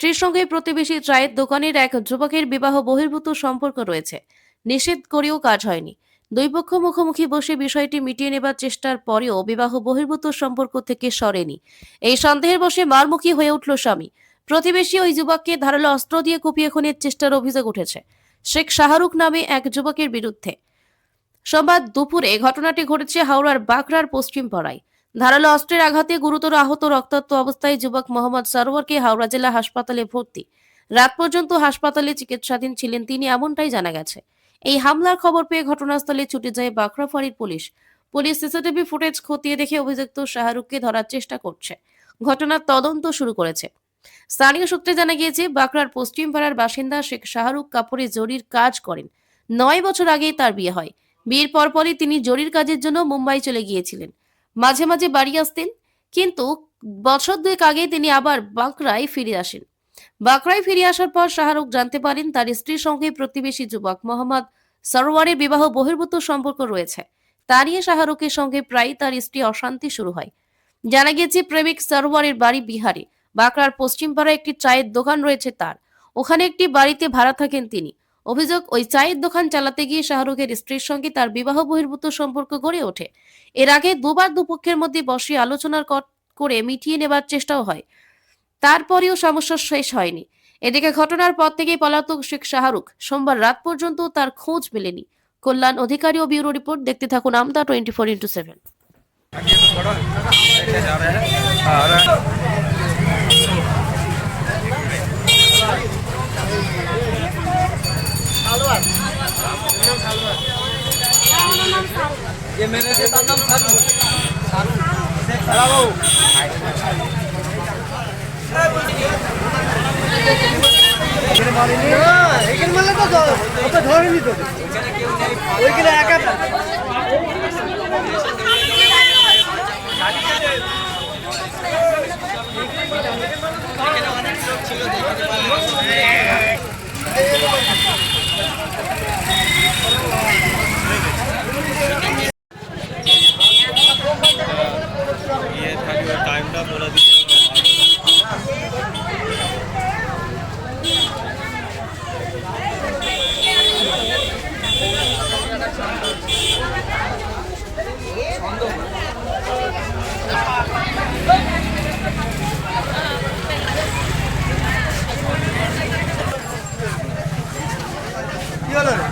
স্ত্রীর সঙ্গে প্রতিবেশী চায়ের দোকানের এক যুবকের বিবাহ বহির্ভূত সম্পর্ক রয়েছে। নিষেধ করেও কাজ হয়নি। দুই পক্ষ মুখোমুখি বসে বিষয়টি মিটিয়ে নেবার চেষ্টার পরেও বিবাহ বহির্ভূত সম্পর্ক থেকে সরেনি। এই সন্দেহের বসে মারমুখী হয়ে উঠল স্বামী। প্রতিবেশী ওই যুবককে ধারালো অস্ত্র দিয়ে কুপিয়ে খুনের চেষ্টার অভিযোগ উঠেছে। শেখ শাহরুখ নামে এক যুবকের বিরুদ্ধে। সোমবার দুপুরে ঘটনাটি ঘটেছে হাওড়ার বাঁকড়ার পশ্চিম পাড়ায় ধারালো অস্ত্রের আঘাতে গুরুতর আহত রক্তাক্ত অবস্থায় যুবক মোহাম্মদ সরোয়ারকে হাওড়া জেলা হাসপাতালে ভর্তি। রাত পর্যন্ত হাসপাতালে চিকিৎসাধীন ছিলেন তিনি এমনটাই জানা গেছে। এই হামলার খবর পেয়ে ঘটনাস্থলে ছুটে যায় বাঁকড়া ফাঁড়ির পুলিশ। পুলিশ সিসিটিভি ফুটেজ খতিয়ে দেখে অভিযুক্ত শাহরুখকে ধরার চেষ্টা করছে। ঘটনার তদন্ত শুরু করেছে। স্থানীয় সূত্রে জানা গিয়েছে, বাঁকড়ার পশ্চিম পাড়ার বাসিন্দা শেখ শাহরুখ কাপড়ে জরির কাজ করেন। নয় বছর আগেই তার বিয়ে হয়। বিয়ের পরপরই তিনি জরির কাজের জন্য মুম্বাই চলে গিয়েছিলেন। মাঝে মাঝে বাড়ি আসতেন, কিন্তু বছর দুয়েক আগে তিনি আবার বাঁকড়ায় ফিরে আসেন। বাঁকড়ায় ফিরে আসার পর শাহরুখ জানতে পারেন, তার স্ত্রীর সঙ্গে প্রতিবেশী যুবক মোহাম্মদ সরোয়ারের বিবাহ বহির্ভূত সম্পর্ক রয়েছে। তা নিয়ে শাহরুখের সঙ্গে প্রায়ই তার স্ত্রী অশান্তি শুরু হয়। জানা গিয়েছে, প্রেমিক সরোয়ারের বাড়ি বিহারে। বাঁকড়ার পশ্চিম পাড়ায় একটি চায়ের দোকান রয়েছে তার। ওখানে একটি বাড়িতে ভাড়া থাকেন তিনি। অভিযোগ, ওই চায়ের দোকান চালাতে গিয়ে শাহরুখের স্ত্রীর সঙ্গে তার বিবাহ বহির্ভূত সম্পর্ক গড়ে ওঠে। এর আগে দুবার দুপক্ষের মধ্যে বসে আলোচনার কর- করে মিটিয়ে নেবার চেষ্টাও হয়। তারপরেও সমস্যা শেষ হয়নি। এদিকে ঘটনার পর থেকেই পলাতক শেখ শাহরুখ সোমবার রাত পর্যন্ত তার খোঁজ মেলেনি। কল্যাণ অধিকারী ও ব্যুরো রিপোর্ট, দেখতে থাকুন আমদা টোয়েন্টি ফোর ইন্টু সেভেন। যে মেরেছে তার নাম সারু সারু সে খেলাবো এখানে মারলে তো ওটা ধরেনি তো ওইখানে একা ছিল কি হলো